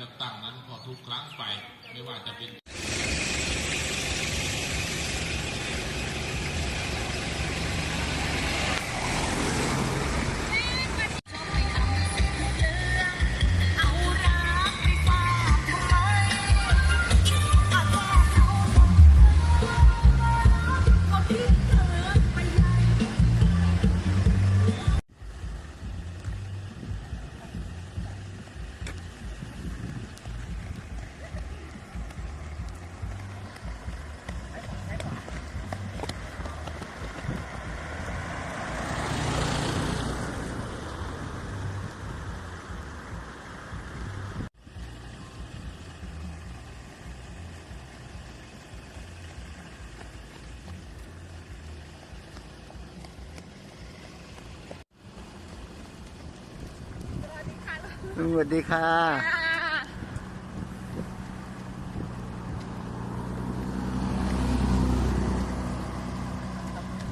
เลือกตั้งนั้นก็ทุกครั้งไปไม่ว่าจะเป็น สวัสดีค่ะ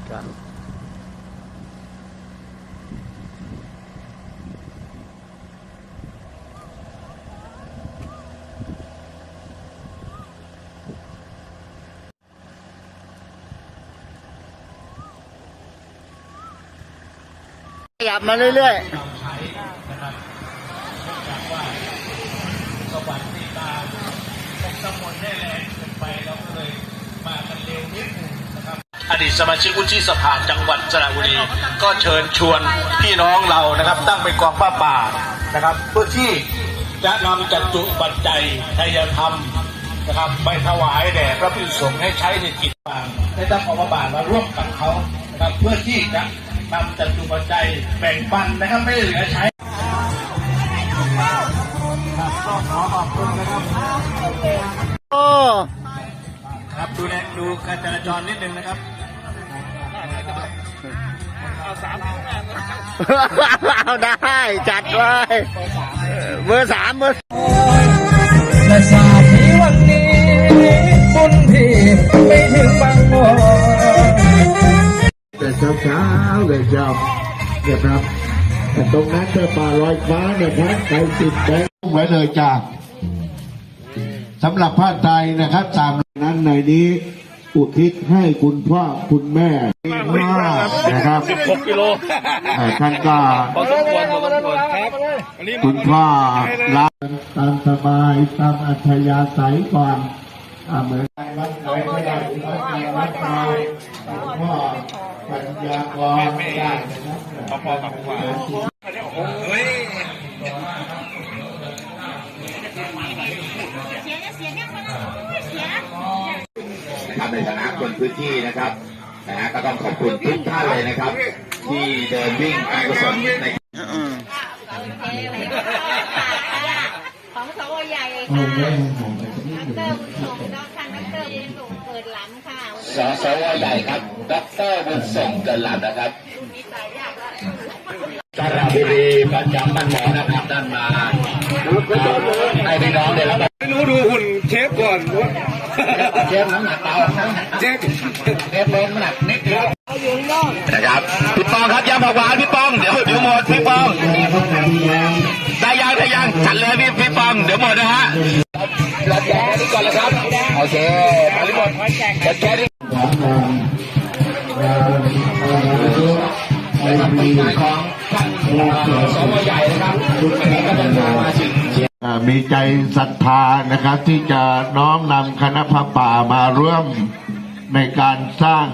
ครับขยับมาเรื่อยเจากว่าสวรรค์ตีตาต้องสมนได้แรงเกินไปเราก็เลยมากันเร็วนิดนึงนะครับ อดีตสมาชิกวุฒิสภาจังหวัดสระบุรี ก็เชิญชวนพี่น้องเรานะครับ ตั้งเป็นกองผ้าป่านะครับ เพื่อที่จะนำจัดจุปัจจัยไทยธรรมนะครับไปถวายแด่พระพิสุสงฆ์ให้ใช้ในกิจบางได้ตั้งกองผ้าป่ามาร่วมกับเขานะครับเพื่อที่จะนำจัดจุปัจจัยแบ่งปันนะครับไม่เหลือใช้ ขอขอบคุณนะครับๆโอ้ครับดูแลดูการจราจรนิดนึงนะครับเอาได้จัดไว้เบอร์สามเบอร์และชาตินี้วันนี้บุญที่ไม่ถึงบางบ่อแต่เช้าเช้าๆเลยเจ้านะครับแต่ตรงนั้นเจอป่าลอยฟ้านะครับใครติดแบงค์ไว้เลยจ้าสำหรับผ้าไตรนะครับสามนั้นในนี้อุทิศให้คุณพ่อคุณแม่มากนะครับ16กิโลท่านก็คุณพ่อรับตามสบายตามอัธยาศัยก่อนอ่า เหมือนวัดไหนก็ได้วัดไหนวัดไหนคุณพ่อปัญญากรได้นะครับพอกับคุณนะครับในฐานะคนพื้นที่นะครับนะฮะก็ต้องขอบคุณทุกท่านเลยนะครับ ที่เดินวิ่งการกุศลใน ของสวใหญ่ค่ะนักเตอร์บุญส่งดอกค่ะนักเตอร์บุญส่งเปิดหลังค่ะสสวใหญ่ครับดรบุญส่งเกินหลับนะครับมีสายยากแล้วสระบุรีประจำบ้านหมอนะครับด้านมาให้พี่น้องได้รับไม่รู้ดูหุ่นเชฟก่อนเชฟน้ำหนักเบาเชฟเชฟเล่นน้ำหนักนิดเดียวนะครับพี่ปองครับยำผักหวานพี่ปองเดี๋ยวเดี๋ยวหมดพี่ปองได้ยังได้ยังจัดเลยพี่พี่ปองเดี๋ยวหมดนะฮะเรับแจกแค่นี้ก่อนเลยครับโอเคมาลิหมดจัดแค่นี้ของงานงานในปีของสวใหญ่นะครับวันนี้ก็เดินทางมาถึงมีใจศรัทธานะครับที่จะน้อมนำคณะพระป่ามาร่วมในการสร้าง